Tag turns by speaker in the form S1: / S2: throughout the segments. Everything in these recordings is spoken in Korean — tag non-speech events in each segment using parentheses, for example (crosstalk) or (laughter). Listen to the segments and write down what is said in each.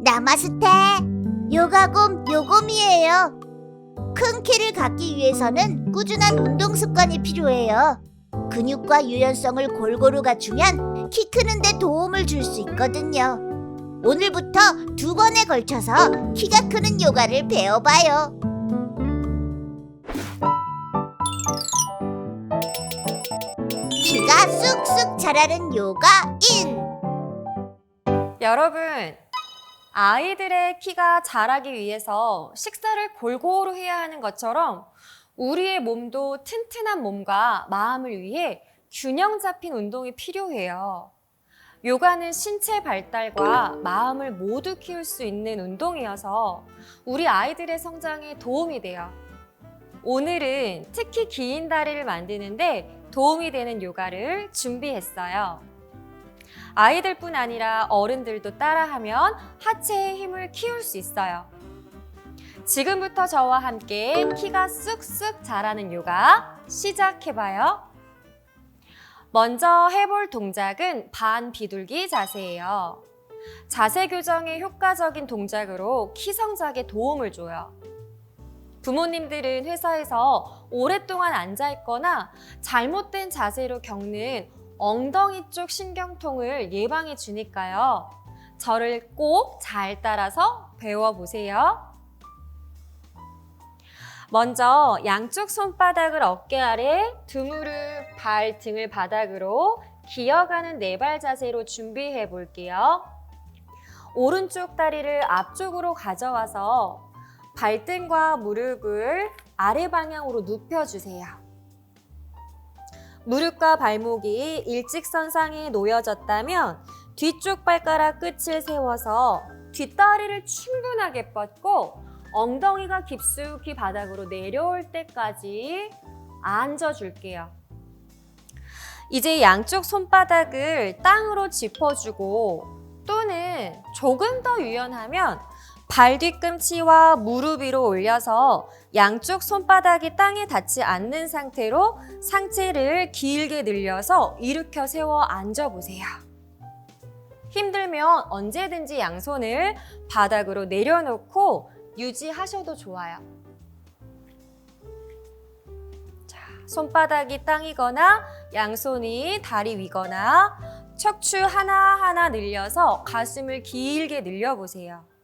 S1: 나마스테 요가곰 요곰이에요. 큰 키를 갖기 위해서는 꾸준한 운동 습관이 필요해요. 근육과 유연성을 골고루 갖추면 키 크는데 도움을 줄 수 있거든요. 오늘부터 두 번에 걸쳐서 키가 크는 요가를 배워봐요. 키가 쑥쑥 자라는 요가 1.
S2: 여러분, 아이들의 키가 자라기 위해서 식사를 골고루 해야 하는 것처럼 우리의 몸도 튼튼한 몸과 마음을 위해 균형 잡힌 운동이 필요해요. 요가는 신체 발달과 마음을 모두 키울 수 있는 운동이어서 우리 아이들의 성장에 도움이 돼요. 오늘은 특히 긴 다리를 만드는데 도움이 되는 요가를 준비했어요. 아이들뿐 아니라 어른들도 따라하면 하체의 힘을 키울 수 있어요. 지금부터 저와 함께 키가 쑥쑥 자라는 요가 시작해봐요. 먼저 해볼 동작은 반 비둘기 자세예요. 자세 교정에 효과적인 동작으로 키 성장에 도움을 줘요. 부모님들은 회사에서 오랫동안 앉아 있거나 잘못된 자세로 겪는 엉덩이 쪽 신경통을 예방해 주니까요. 저를 꼭 잘 따라서 배워보세요. 먼저 양쪽 손바닥을 어깨 아래, 두 무릎, 발, 등을 바닥으로 기어가는 네발 자세로 준비해 볼게요. 오른쪽 다리를 앞쪽으로 가져와서 발등과 무릎을 아래 방향으로 눕혀주세요. 무릎과 발목이 일직선상에 놓여졌다면 뒤쪽 발가락 끝을 세워서 뒷다리를 충분하게 뻗고 엉덩이가 깊숙이 바닥으로 내려올 때까지 앉아줄게요. 이제 양쪽 손바닥을 땅으로 짚어주고 또는 조금 더 유연하면 발 뒤꿈치와 무릎 위로 올려서 양쪽 손바닥이 땅에 닿지 않는 상태로 상체를 길게 늘려서 일으켜 세워 앉아 보세요. 힘들면 언제든지 양손을 바닥으로 내려놓고 유지하셔도 좋아요. 자, 손바닥이 땅이거나 양손이 다리 위거나 척추 하나하나 늘려서 가슴을 길게 늘려보세요.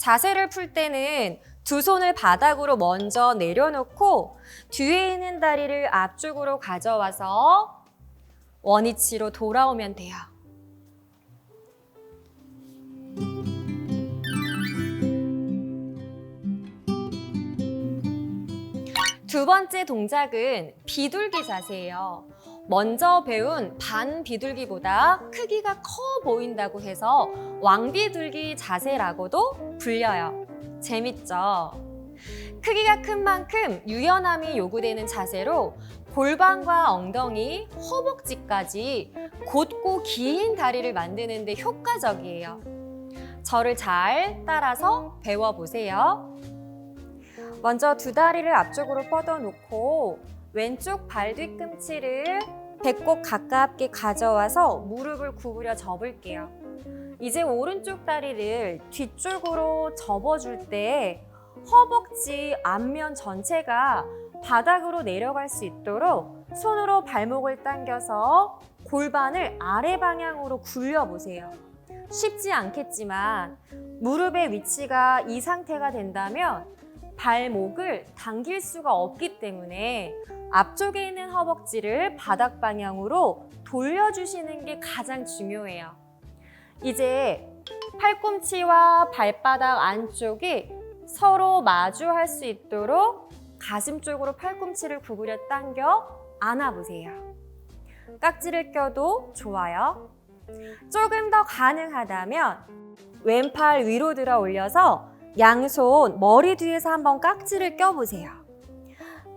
S2: 자세를 풀 때는 두 손을 바닥으로 먼저 내려놓고 뒤에 있는 다리를 앞쪽으로 가져와서 원위치로 돌아오면 돼요. 두 번째 동작은 비둘기 자세예요. 먼저 배운 반 비둘기보다 크기가 커 보인다고 해서 왕비둘기 자세라고도 불려요. 재밌죠? 크기가 큰 만큼 유연함이 요구되는 자세로 골반과 엉덩이, 허벅지까지 곧고 긴 다리를 만드는 데 효과적이에요. 저를 잘 따라서 배워보세요. 먼저 두 다리를 앞쪽으로 뻗어놓고 왼쪽 발 뒤꿈치를 배꼽 가깝게 가져와서 무릎을 구부려 접을게요. 이제 오른쪽 다리를 뒤쪽으로 접어줄 때 허벅지 앞면 전체가 바닥으로 내려갈 수 있도록 손으로 발목을 당겨서 골반을 아래 방향으로 굴려보세요. 쉽지 않겠지만 무릎의 위치가 이 상태가 된다면 발목을 당길 수가 없기 때문에 앞쪽에 있는 허벅지를 바닥 방향으로 돌려주시는 게 가장 중요해요. 이제 팔꿈치와 발바닥 안쪽이 서로 마주할 수 있도록 가슴 쪽으로 팔꿈치를 구부려 당겨 안아보세요. 깍지를 껴도 좋아요. 조금 더 가능하다면 왼팔 위로 들어 올려서 양손 머리 뒤에서 한번 깍지를 껴보세요.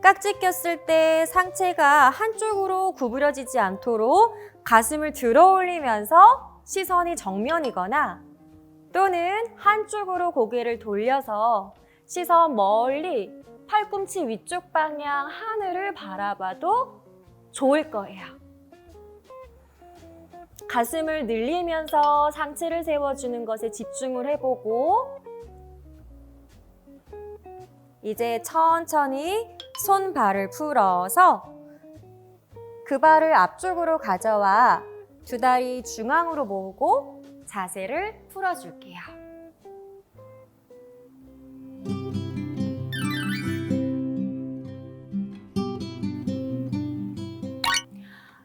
S2: 깍지 꼈을 때 상체가 한쪽으로 구부려지지 않도록 가슴을 들어 올리면서 시선이 정면이거나 또는 한쪽으로 고개를 돌려서 시선 멀리 팔꿈치 위쪽 방향 하늘을 바라봐도 좋을 거예요. 가슴을 늘리면서 상체를 세워주는 것에 집중을 해보고 이제 천천히 손 발을 풀어서 그 발을 앞쪽으로 가져와 두 다리 중앙으로 모으고 자세를 풀어줄게요.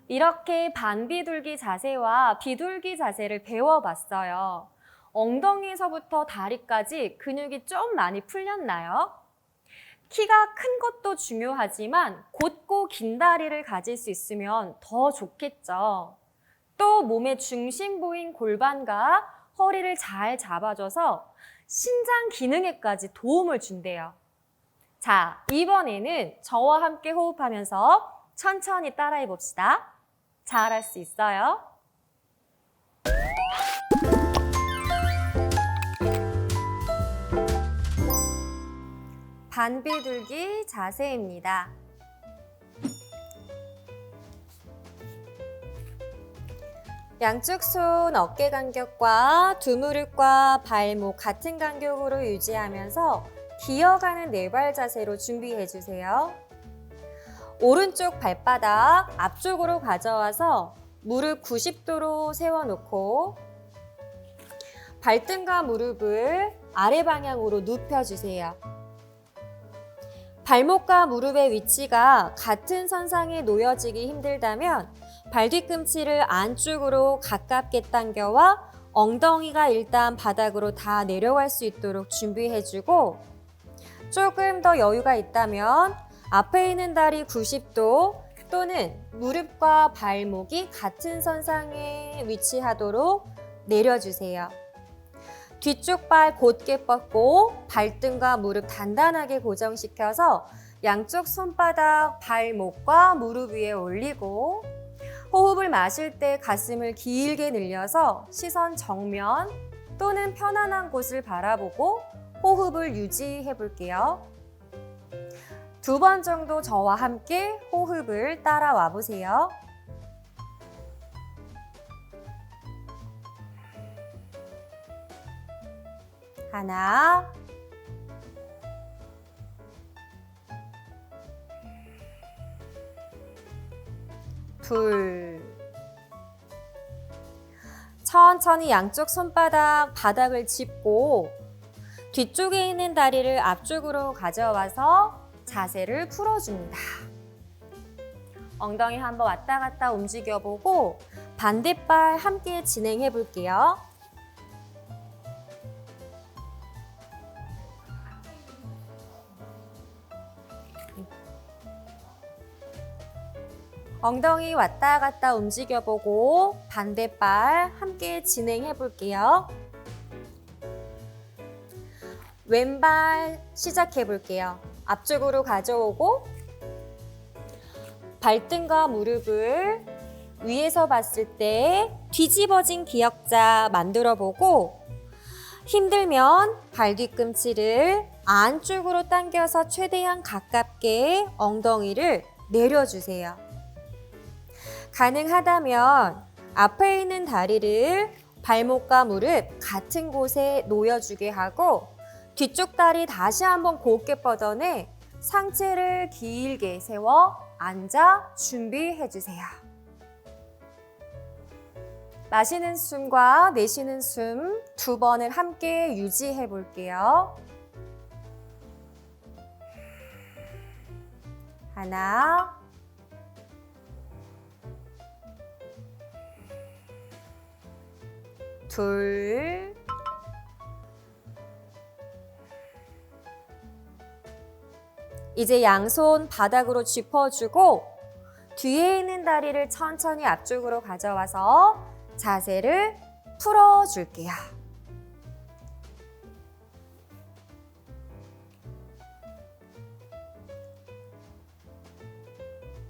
S2: 이렇게 반비둘기 자세와 비둘기 자세를 배워봤어요. 엉덩이에서부터 다리까지 근육이 좀 많이 풀렸나요? 키가 큰 것도 중요하지만 곧고 긴 다리를 가질 수 있으면 더 좋겠죠. 또 몸의 중심부인 골반과 허리를 잘 잡아줘서 신장 기능에까지 도움을 준대요. 자, 이번에는 저와 함께 호흡하면서 천천히 따라해 봅시다. 잘할 수 있어요. 반비둘기 자세입니다. 양쪽 손 어깨 간격과 두 무릎과 발목 같은 간격으로 유지하면서 기어가는 네발 자세로 준비해 주세요. 오른쪽 발바닥 앞쪽으로 가져와서 무릎 90도로 세워놓고 발등과 무릎을 아래 방향으로 눕혀주세요. 발목과 무릎의 위치가 같은 선상에 놓여지기 힘들다면 발 뒤꿈치를 안쪽으로 가깝게 당겨와 엉덩이가 일단 바닥으로 다 내려갈 수 있도록 준비해주고 조금 더 여유가 있다면 앞에 있는 다리 90도 또는 무릎과 발목이 같은 선상에 위치하도록 내려주세요. 뒤쪽 발 곧게 뻗고 발등과 무릎 단단하게 고정시켜서 양쪽 손바닥 발목과 무릎 위에 올리고 호흡을 마실 때 가슴을 길게 늘려서 시선 정면 또는 편안한 곳을 바라보고 호흡을 유지해 볼게요. 두 번 정도 저와 함께 호흡을 따라와 보세요. 하나, 둘. 천천히 양쪽 손바닥 바닥을 짚고 뒤쪽에 있는 다리를 앞쪽으로 가져와서 자세를 풀어줍니다. 엉덩이 한번 왔다 갔다 움직여보고 반대발 함께 진행해 볼게요. 엉덩이 왔다 갔다 움직여보고 반대발 함께 진행해 볼게요. 왼발 시작해 볼게요. 앞쪽으로 가져오고 발등과 무릎을 위에서 봤을 때 뒤집어진 기역자 만들어 보고 힘들면 발 뒤꿈치를 안쪽으로 당겨서 최대한 가깝게 엉덩이를 내려주세요. 가능하다면 앞에 있는 다리를 발목과 무릎 같은 곳에 놓여주게 하고 뒤쪽 다리 다시 한번 곧게 뻗어내 상체를 길게 세워 앉아 준비해 주세요. 마시는 숨과 내쉬는 숨 두 번을 함께 유지해 볼게요. 하나, 둘, 이제 양손 바닥으로 짚어주고 뒤에 있는 다리를 천천히 앞쪽으로 가져와서 자세를 풀어줄게요.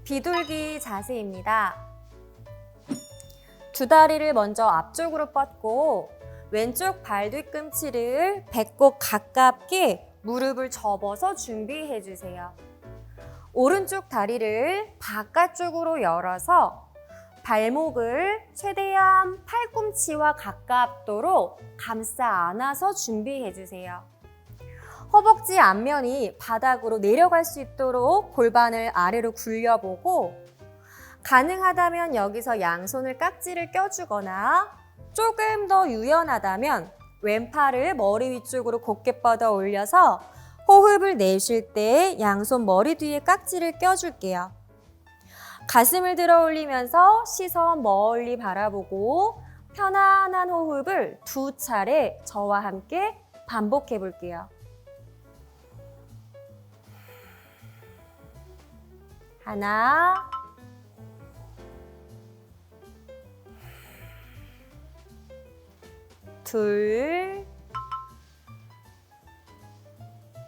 S2: 비둘기 자세입니다. 두 다리를 먼저 앞쪽으로 뻗고 왼쪽 발 뒤꿈치를 배꼽 가깝게 무릎을 접어서 준비해 주세요. 오른쪽 다리를 바깥쪽으로 열어서 발목을 최대한 팔꿈치와 가깝도록 감싸 안아서 준비해 주세요. 허벅지 앞면이 바닥으로 내려갈 수 있도록 골반을 아래로 굴려보고 가능하다면 여기서 양손을 깍지를 껴주거나 조금 더 유연하다면 왼팔을 머리 위쪽으로 곧게 뻗어 올려서 호흡을 내쉴 때 양손 머리 뒤에 깍지를 껴줄게요. 가슴을 들어 올리면서 시선 멀리 바라보고 편안한 호흡을 두 차례 저와 함께 반복해 볼게요. 하나, 둘.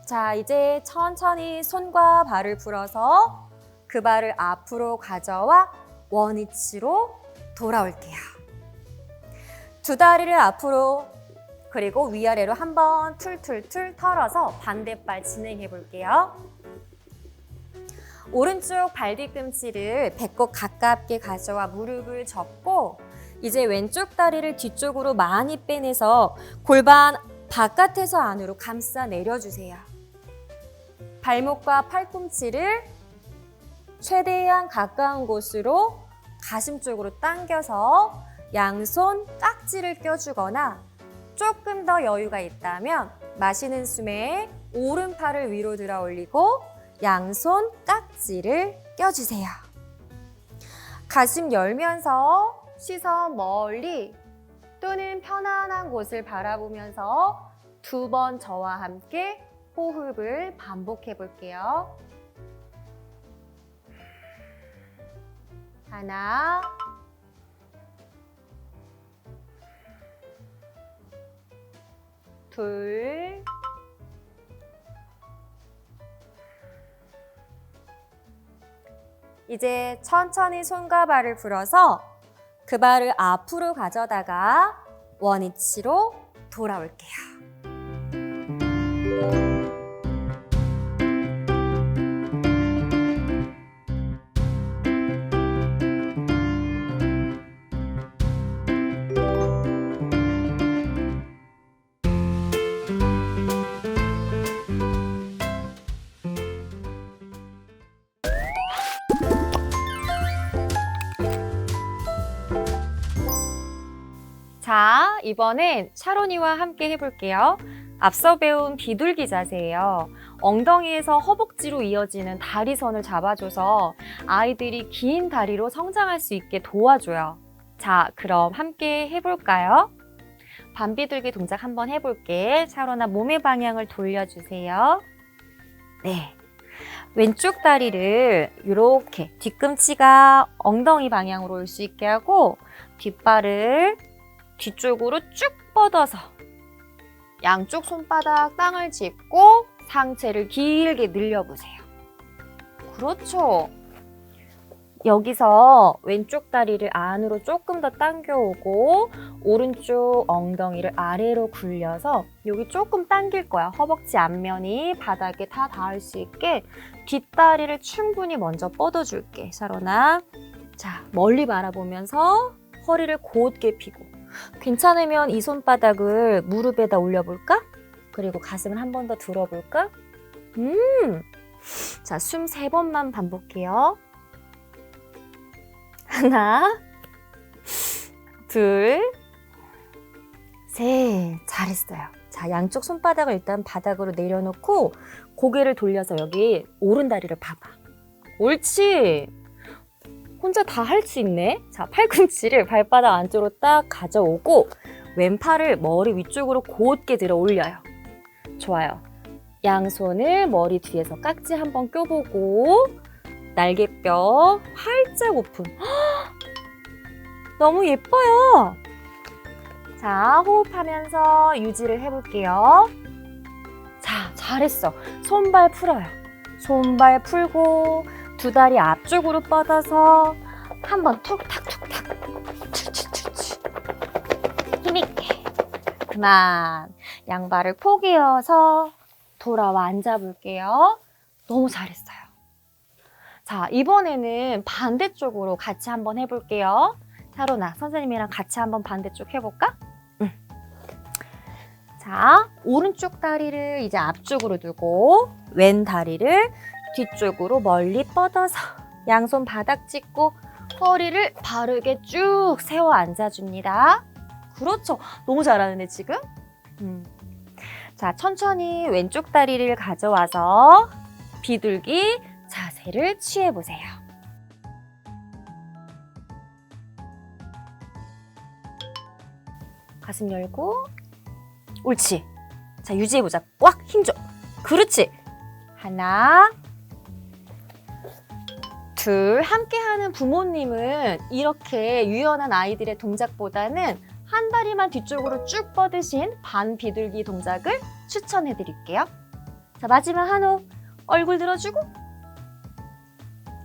S2: 자, 이제 천천히 손과 발을 풀어서 그 발을 앞으로 가져와 원위치로 돌아올게요. 두 다리를 앞으로 그리고 위아래로 한번 툴툴툴 털어서 반대발 진행해 볼게요. 오른쪽 발 뒤꿈치를 배꼽 가깝게 가져와 무릎을 접고 이제 왼쪽 다리를 뒤쪽으로 많이 빼내서 골반 바깥에서 안으로 감싸 내려주세요. 발목과 팔꿈치를 최대한 가까운 곳으로 가슴 쪽으로 당겨서 양손 깍지를 껴주거나 조금 더 여유가 있다면 마시는 숨에 오른팔을 위로 들어 올리고 양손 깍지를 껴주세요. 가슴 열면서 시선 멀리 또는 편안한 곳을 바라보면서 두 번 저와 함께 호흡을 반복해 볼게요. 하나, 둘, 이제 천천히 손과 발을 풀어서 그 발을 앞으로 가져다가 원위치로 돌아올게요. 이번엔 샤로니와 함께 해볼게요. 앞서 배운 비둘기 자세예요. 엉덩이에서 허벅지로 이어지는 다리선을 잡아줘서 아이들이 긴 다리로 성장할 수 있게 도와줘요. 자, 그럼 함께 해볼까요? 반비둘기 동작 한번 해볼게. 샤로나 몸의 방향을 돌려주세요. 네. 왼쪽 다리를 이렇게 뒤꿈치가 엉덩이 방향으로 올 수 있게 하고 뒷발을 뒤쪽으로 쭉 뻗어서 양쪽 손바닥 땅을 짚고 상체를 길게 늘려보세요. 그렇죠. 여기서 왼쪽 다리를 안으로 조금 더 당겨오고 오른쪽 엉덩이를 아래로 굴려서 여기 조금 당길 거야. 허벅지 앞면이 바닥에 다 닿을 수 있게 뒷다리를 충분히 먼저 뻗어줄게. 샤로나. 자, 멀리 바라보면서 허리를 곧게 펴고 괜찮으면 이 손바닥을 무릎에다 올려볼까? 그리고 가슴을 한 번 더 들어볼까? 음! 자, 숨 세 번만 반복해요. 하나, 둘, 셋. 잘했어요. 자, 양쪽 손바닥을 일단 바닥으로 내려놓고 고개를 돌려서 여기 오른 다리를 봐봐. 옳지! 혼자 다 할 수 있네. 자, 팔꿈치를 발바닥 안쪽으로 딱 가져오고 왼팔을 머리 위쪽으로 곧게 들어 올려요. 좋아요. 양손을 머리 뒤에서 깍지 한번 껴보고 날개뼈 활짝 오픈. 헉! (gasps) 너무 예뻐요. 자, 호흡하면서 유지를 해볼게요. 자, 잘했어. 손발 풀어요. 손발 풀고 두 다리 앞쪽으로 뻗어서 한번 툭탁툭탁 칠칠칠칠 힘있게 그만 양발을 포개어서 돌아와 앉아볼게요. 너무 잘했어요. 자, 이번에는 반대쪽으로 같이 한번 해볼게요. 타로나 선생님이랑 같이 한번 반대쪽 해볼까? 응. 자, 오른쪽 다리를 이제 앞쪽으로 두고 왼 다리를 뒤쪽으로 멀리 뻗어서 양손 바닥 짚고 허리를 바르게 쭉 세워 앉아줍니다. 그렇죠. 너무 잘하는데 지금? 음. 자, 천천히 왼쪽 다리를 가져와서 비둘기 자세를 취해보세요. 가슴 열고, 옳지. 자, 유지해보자. 꽉 힘줘. 그렇지. 하나, 둘. 함께하는 부모님은 이렇게 유연한 아이들의 동작보다는 한 다리만 뒤쪽으로 쭉 뻗으신 반 비둘기 동작을 추천해 드릴게요. 자, 마지막 한호. 얼굴 들어주고,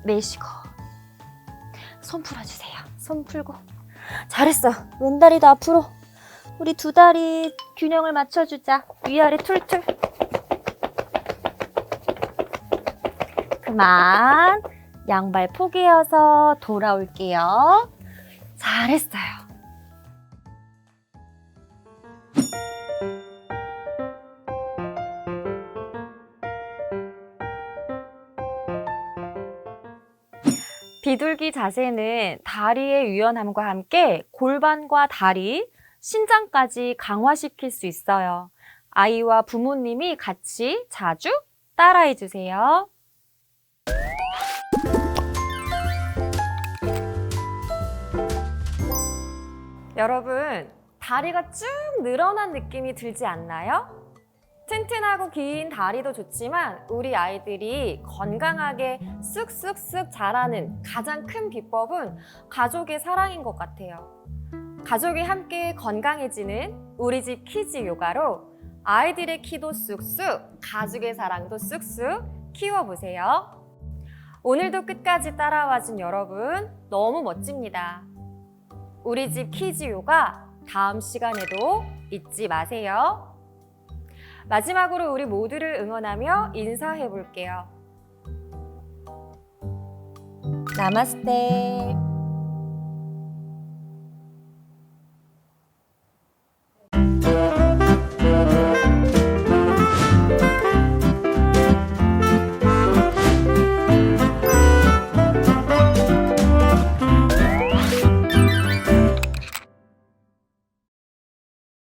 S2: 내쉬고, 손 풀어주세요. 손 풀고. 잘했어. 왼다리도 앞으로. 우리 두 다리 균형을 맞춰주자. 위아래 툴툴. 그만. 양발 포개어서 돌아올게요. 잘했어요. 비둘기 자세는 다리의 유연함과 함께 골반과 다리, 신장까지 강화시킬 수 있어요. 아이와 부모님이 같이 자주 따라해 주세요. 여러분, 다리가 쭉 늘어난 느낌이 들지 않나요? 튼튼하고 긴 다리도 좋지만 우리 아이들이 건강하게 쑥쑥쑥 자라는 가장 큰 비법은 가족의 사랑인 것 같아요. 가족이 함께 건강해지는 우리 집 키즈 요가로 아이들의 키도 쑥쑥, 가족의 사랑도 쑥쑥 키워보세요. 오늘도 끝까지 따라와 준 여러분 너무 멋집니다. 우리 집 키즈 요가 다음 시간에도 잊지 마세요. 마지막으로 우리 모두를 응원하며 인사해 볼게요. 나마스테.